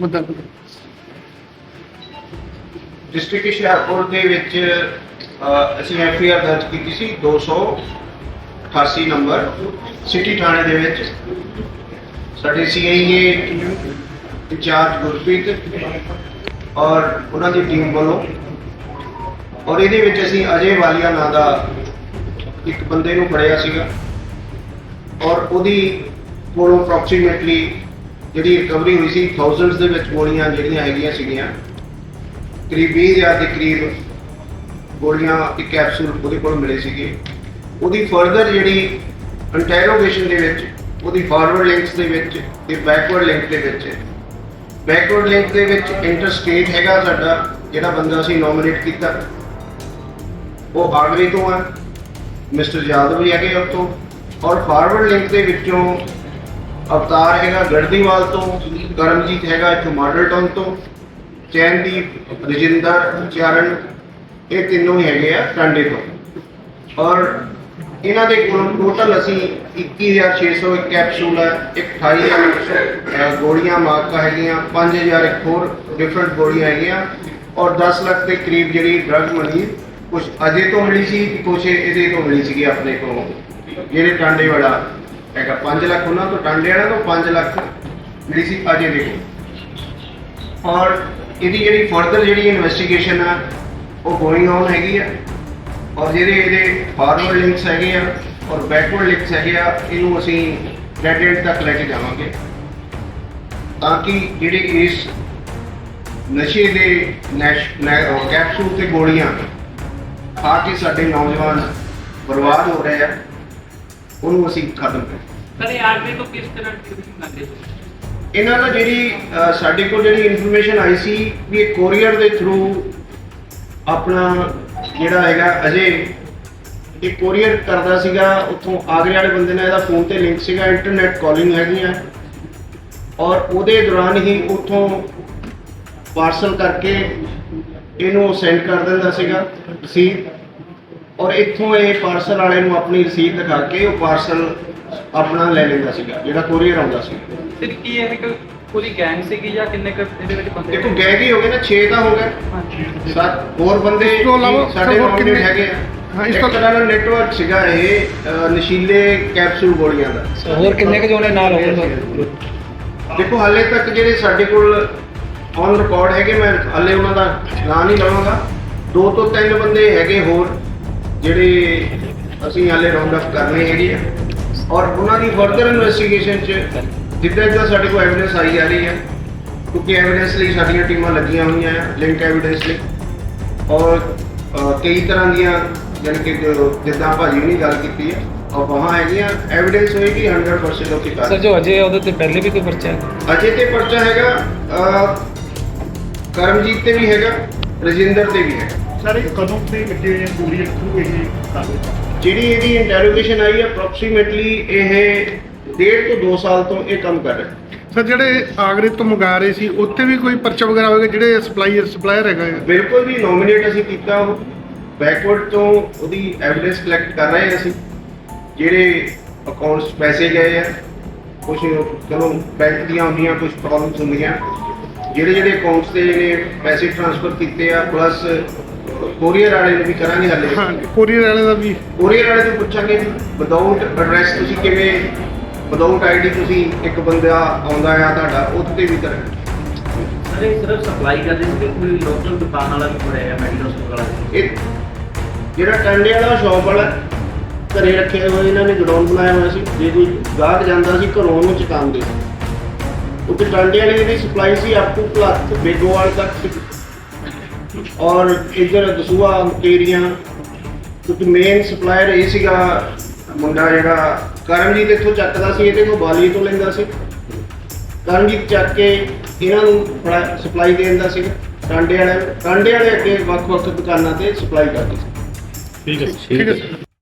ਮੁੱਦਾ ਡਿਸਟ੍ਰਿਕਟ ਹੁਸ਼ਿਆਰਪੁਰ ਦੇ ਵਿੱਚ ਅ, ਅਸੀਂ ਐਫ ਆਈ ਆਰ ਦਰਜ ਕੀਤੀ ਸੀ 288 ਨੰਬਰ ਸਿਟੀ ਥਾਣੇ ਦੇ ਵਿੱਚ। ਸਾਡੇ ਸੀਆਈਏ ਇੰਚਾਰਜ ਗੁਰਪ੍ਰੀਤ ਔਰ ਉਹਨਾਂ ਦੀ ਟੀਮ ਵੱਲੋਂ। ਔਰ ਇਹਦੇ ਵਿੱਚ ਅਸੀਂ ਅਜੇ ਵਾਲੀਆ ਨਾਂ ਦਾ ਇੱਕ ਬੰਦੇ ਨੂੰ ਫੜਿਆ ਸੀਗਾ। ਔਰ ਉਹਦੀ ਕੋਲੋਂ ਅਪਰੋਕਸੀਮੇਟਲੀ ਜਿਹੜੀ ਰਿਕਵਰੀ ਹੋਈ ਸੀ ਥਾਊਜ਼ੈਂਡਸ ਦੇ ਵਿੱਚ ਗੋਲੀਆਂ ਜਿਹੜੀਆਂ ਹੈਗੀਆਂ ਸੀਗੀਆਂ, ਕਰੀਬ 20000 ਦੇ ਕਰੀਬ ਗੋਲੀਆਂ ਇੱਕ ਕੈਪਸੂਲ ਉਹਦੇ ਕੋਲ ਮਿਲੇ ਸੀਗੇ। ਉਹਦੀ ਫਰਦਰ ਜਿਹੜੀ ਇੰਟਰੋਗੇਸ਼ਨ ਦੇ ਵਿੱਚ, ਉਹਦੀ ਫਾਰਵਰਡ ਲਿੰਕਸ ਦੇ ਵਿੱਚ ਤੇ ਬੈਕਵਰਡ ਲਿੰਕ ਦੇ ਵਿੱਚ। ਬੈਕਵਰਡ ਲਿੰਕ ਦੇ ਵਿੱਚ ਇੰਟਰਸਟੇਟ ਹੈਗਾ ਸਾਡਾ, ਜਿਹੜਾ ਬੰਦਾ ਅਸੀਂ ਨੋਮੀਨੇਟ ਕੀਤਾ। ਉਹ ਆਗਰੇ ਤੋਂ ਆ, ਮਿਸਟਰ ਯਾਦਵ ਵੀ ਹੈਗੇ ਉੱਥੋਂ। ਔਰ ਫਾਰਵਰਡ ਲਿੰਕ ਦੇ ਵਿੱਚੋਂ ਅਵਤਾਰ ਹੈਗਾ ਗੜਦੀਵਾਲ ਤੋਂ, ਕਰਮਜੀਤ ਹੈਗਾ ਇੱਥੋਂ ਮਾਡਲ ਟਾਊਨ ਤੋਂ, ਚੈਨਦੀਪ, ਰਜਿੰਦਰ, ਚਰਨ, ਇਹ ਤਿੰਨੋਂ ਹੀ ਹੈਗੇ ਆ ਟਾਂਡੇ ਤੋਂ। ਔਰ ਇਹਨਾਂ ਦੇ ਕੋਲ ਟੋਟਲ ਅਸੀਂ 21600 ਇੱਕ ਕੈਪਸੂਲ ਹੈ, ਇੱਕ 28000 ਗੋਲੀਆਂ ਮਾਰਕਾ ਹੈਗੀਆਂ 5000 ਇੱਕ ਹੋਰ ਡਿਫਰੈਂਟ ਗੋਲੀਆਂ ਹੈਗੀਆਂ, ਔਰ 10 ਲੱਖ ਦੇ ਕਰੀਬ ਜਿਹੜੀ ਡਰਗ ਮਨੀ ਕੁਝ ਅਜੇ ਤੋਂ ਮਿਲੀ ਸੀ ਕੁਝ ਇਹਦੇ ਤੋਂ ਮਿਲੀ ਸੀਗੀ ਆਪਣੇ ਕੋਲੋਂ, ਜਿਹੜੇ ਟਾਂਡੇ ਵਾਲਾ ਹੈਗਾ 5 ਲੱਖ ਉਹਨਾਂ ਤੋਂ, ਟਾਂਡੇ ਵਾਲਾ ਤੋਂ 5 ਲੱਖ। ਜਿਹੜੀ ਸੀ, ਅਜੇ ਦੇ ਕੋਲ ਔਰ ਇਹਦੀ ਜਿਹੜੀ ਫਰਦਰ ਜਿਹੜੀ ਇਨਵੈਸਟੀਗੇਸ਼ਨ ਆ, ਉਹ ਗੋਇੰਗ ਔਨ ਹੈਗੀ ਆ। ਔਰ ਜਿਹੜੇ ਇਹਦੇ ਫਾਰਵਰਡ ਲਿੰਕਸ ਹੈਗੇ ਆ ਔਰ ਬੈਕਵਰਡ ਲਿੰਕਸ ਹੈਗੇ ਆ, ਇਹਨੂੰ ਅਸੀਂ ਡੈਡ ਐਂਡ ਤੱਕ ਲੈ ਕੇ ਜਾਵਾਂਗੇ। ਤਾਂ ਕਿ ਜਿਹੜੇ ਇਸ ਨਸ਼ੇ ਦੇ ਨੈਸ਼ ਨੈ- ਕੈਪਸੂਲ ਤੇ ਗੋਲੀਆਂ ਆ ਕੇ ਸਾਡੇ ਨੌਜਵਾਨ ਬਰਬਾਦ ਹੋ ਰਹੇ ਆ ਉਹਨੂੰ ਅਸੀਂ ਖਤਮ ਕਰੀਏ। ਸਰ ਇਹ ਆਰਮੀ ਤੋਂ ਕਿਸ ਤਰ੍ਹਾਂ ਟ੍ਰੀਟਮੈਂਟ ਕਰਦੇ ਹੋ? ਇਹਨਾਂ ਦਾ ਜਿਹੜੀ ਸਾਡੇ ਕੋਲ ਜਿਹੜੀ ਇਨਫੋਰਮੇਸ਼ਨ ਆਈ ਸੀ ਵੀ ਇਹ ਕੋਰੀਅਰ ਦੇ ਥਰੂ ਆਪਣਾ ਜਿਹੜਾ ਹੈਗਾ ਅਜੇ ਇਹ ਕੋਰੀਅਰ ਕਰਦਾ ਸੀਗਾ ਉੱਥੋਂ ਆਗਰੇ ਵਾਲੇ ਬੰਦੇ ਨਾਲ ਇਹਦਾ ਫੋਨ ਤੇ ਲਿੰਕ ਸੀਗਾ ਇੰਟਰਨੈਟ ਕਾਲਿੰਗ ਹੈਗੀਆਂ। ਔਰ ਉਹਦੇ ਦੌਰਾਨ ਹੀ ਉੱਥੋਂ ਪਾਰਸਲ ਕਰਕੇ ਇਹਨੂੰ ਸੈਂਡ ਕਰ ਦਿੰਦਾ ਸੀਗਾ ਰਸੀਦ ਔਰ ਇੱਥੋਂ ਇਹ ਪਾਰਸਲ ਵਾਲੇ ਨੂੰ ਆਪਣੀ ਰਸੀਦ ਦਿਖਾ ਕੇ ਉਹ ਪਾਰਸਲ ਆਪਣਾ ਲੈ ਲੈਂਦਾ ਸੀਗਾ ਜਿਹੜਾ ਕੋਰੀਅਰ ਆਉਂਦਾ ਸੀ। ਸਰ ਕੀ ਇਹ ਇੱਕ ਪੂਰੀ ਗੈਂਗ ਸੀਗੀ ਜਾਂ ਕਿੰਨੇ ਕੁ ਇਹਦੇ ਵਿੱਚ ਬੰਦੇ ਦੇਖੋ ਗਏ ਹੀ ਹੋ ਗਏ ਨਾ 6 ਤਾਂ ਹੋ ਗਏ। ਹਾਂਜੀ। ਸੱਤ ਹੋਰ ਬੰਦੇ ਇਸ ਤੋਂ ਇਲਾਵਾ ਸਾਡੇ ਹੋਰ ਕਿੰਨੇ- ਹੈਗੇ ਆ। ਹਾਂ, ਇਸ ਤੋਂ- ਦਾ ਨੈਟਵਰਕ ਸੀਗਾ ਇਹ ਨਸ਼ੀਲੇ ਕੈਪਸੂਲ ਗੋਲੀਆਂ ਦਾ। ਹੋਰ ਕਿੰਨੇ ਕੁ ਜੋੜੇ ਨਾਲ ਹੋਣਗੇ ਦੇਖੋ ਹਾਲੇ ਤੱਕ ਜਿਹੜੇ ਸਾਡੇ ਕੋਲ ਔਨ ਰਿਕਾਰਡ ਹੈਗੇ ਮੈਂ ਹਾਲੇ ਉਹਨਾਂ ਦਾ ਨਾਂ ਨਹੀਂ ਲਵਾਂਗਾ। ਦੋ ਤੋਂ ਤਿੰਨ ਬੰਦੇ ਹੈਗੇ ਹੋਰ। ਜਿਹੜੇ ਅਸੀਂ ਹਾਲੇ ਰਾਉਂਡ ਅਪ ਕਰਨੇ ਹੈਗੇ ਆ। ਔਰ ਉਹਨਾਂ ਦੀ ਫਰਦਰ ਇਨਵੈਸਟੀਗੇਸ਼ਨ ਚ ਜਿੱਦਾਂ ਜਿੱਦਾਂ ਸਾਡੇ ਕੋਲ ਐਵੀਡੈਂਸ ਆਈ ਜਾ ਰਹੀ ਹੈ ਕਿਉਂਕਿ ਐਵੀਡੈਂਸ ਲਈ ਸਾਡੀਆਂ ਟੀਮਾਂ ਲੱਗੀਆਂ ਹੋਈਆਂ ਆ ਲਿੰਕ ਐਵੀਡੈਂਸ ਲਈ। ਔਰ ਕਈ ਤਰ੍ਹਾਂ ਦੀਆਂ ਜਾਣੀ ਕਿ ਜਿੱਦਾਂ ਭਾਜੀ ਨੇ ਗੱਲ ਕੀਤੀ ਹੈ ਔਰ ਵਹਾਂ ਹੈਗੀਆਂ ਐਵੀਡੈਂਸ ਹੋਏਗੀ 100% ਉਹ ਕੀ ਸਰ ਜੋ ਅਜੇ ਉਹਦੇ ਤੇ ਪਹਿਲੇ ਵੀ ਕੋਈ ਪਰਚਾ ਹੈ? ਅਜੇ ਤੇ ਪਰਚਾ ਹੈਗਾ ਕਰਮਜੀਤ ਤੇ ਵੀ ਹੈਗਾ ਰਜਿੰਦਰ ਤੇ ਵੀ ਹੈਗਾ। ਸਾਰੇ ਕਦੋਂ ਤੇ ਲੱਗੇ ਹੋਏ ਆ? ਗੋਲੀ ਥਰੂ ਇਹ ਜਿਹੜੀ ਇਹਦੀ ਇੰਟਰੋਗੇਸ਼ਨ ਆਈ ਹੈ ਅਪਰੋਕਸੀਮੇਟਲੀ ਇਹ ਡੇਢ ਤੋਂ 2 ਸਾਲ ਤੋਂ ਇਹ ਕੰਮ ਕਰ ਰਿਹਾ। ਸਰ ਜਿਹੜੇ ਆਗਰੇ ਤੋਂ ਮੰਗਾ ਰਹੇ ਸੀ ਉੱਥੇ ਵੀ ਕੋਈ ਪਰਚਾ ਵਗੈਰਾ ਹੋਵੇਗਾ ਜਿਹੜੇ ਸਪਲਾਈਰ ਸਪਲਾਇਰ ਹੈਗਾ ਹੈ ਬਿਲਕੁਲ ਵੀ ਨੋਮੀਨੇਟ ਅਸੀਂ ਕੀਤਾ ਉਹ ਬੈਕਵਰਡ ਤੋਂ ਉਹਦੀ ਐਵੀਡੈਂਸ ਕਲੈਕਟ ਕਰ ਰਹੇ ਹਾਂ ਅਸੀਂ। ਜਿਹੜੇ ਅਕਾਊਂਟਸ ਪੈਸੇ ਗਏ ਆ ਕੁਝ ਚਲੋ ਬੈਂਕ ਦੀਆਂ ਹੁੰਦੀਆਂ ਕੁਝ ਪ੍ਰੋਬਲਮਸ ਹੁੰਦੀਆਂ। ਜਿਹੜੇ ਜਿਹੜੇ ਅਕਾਊਂਟਸ ਤੇ ਜਿਹੜੇ ਪੈਸੇ ਟ੍ਰਾਂਸਫਰ ਕੀਤੇ ਆ ਪਲੱਸ ਕੋਰੀਅਰ ਵਾਲੇ ਨੂੰ ਵੀ ਕਰਾਂਗੇ ਹਾਲੇ ਹਾਂ ਕੋਰੀਅਰ ਵਾਲੇ ਦਾ ਵੀ। ਕੋਰੀਅਰ ਵਾਲੇ ਤੋਂ ਪੁੱਛਾਂਗੇ ਵੀ ਵਿਦਆਊਟ ਐਡਰੈਸ ਤੁਸੀਂ ਕਿਵੇਂ ਵਿਦਆਊਟ ਆਈਡੀ ਤੁਸੀਂ ਇੱਕ ਬੰਦਾ ਆਉਂਦਾ ਆ ਤੁਹਾਡਾ ਤੇ ਵੀ ਕਰਾਂਗੇ। ਸਰ ਇਹ ਸਿਰਫ ਸਪਲਾਈ ਕਰਦੇ ਸੀ ਕਿ ਕੋਈ ਲੋਕਲ ਦੁਕਾਨ ਵਾਲਾ ਵੀ ਫੜਿਆ ਮੈਡੀਕਲ ਸਟੋਰ ਵਾਲਾ? ਇਹ ਜਿਹੜਾ ਟਾਂਡੇ ਵਾਲਾ ਸ਼ਾਪ ਵਾਲਾ ਘਰੇ ਰੱਖੇ ਹੋਏ ਇਹਨਾਂ ਨੇ ਗਡਾਊਨ ਬਣਾਇਆ ਹੋਇਆ ਸੀ। ਜੇ ਕੋਈ ਗਾਹਕ ਜਾਂਦਾ ਸੀ ਘਰੋਂ ਉਹਨੂੰ ਚਕਾਉਂਦੇ ਸੀ। ਕਿਉਂਕਿ ਟਾਂਡੇ ਵਾਲੇ ਦੀ ਸਪਲਾਈ ਸੀ ਅਪ ਟੂ ਪਲੱਸ ਬੇਗੋਵਾਲ ਤੱਕ ਔਰ ਇੱਧਰ ਦਸੂਆ ਮੁਕੇਰੀਆਂ ਕਿਉਂਕਿ ਮੇਨ ਸਪਲਾਇਰ ਇਹ ਸੀਗਾ ਮੁੰਡਾ ਜਿਹੜਾ ਕਰਮਜੀਤ ਇੱਥੋਂ ਚੱਕਦਾ ਸੀ ਇਹਦੇ ਕੋਲ ਬਾਲੀ ਤੋਂ ਲੈਂਦਾ ਸੀ। ਕਰਮਜੀਤ ਚੱਕ ਕੇ ਇਹਨਾਂ ਨੂੰ ਸਪਲਾਈ ਦੇ ਦਿੰਦਾ ਸੀ ਟਾਂਡੇ ਵਾਲੇ ਟਾਂਡੇ ਵਾਲੇ ਅੱਗੇ ਵੱਖ-ਵੱਖ ਦੁਕਾਨਾਂ ਤੇ ਸਪਲਾਈ ਕਰਦੇ ਸੀ। ਠੀਕ ਹੈ ਸਰ।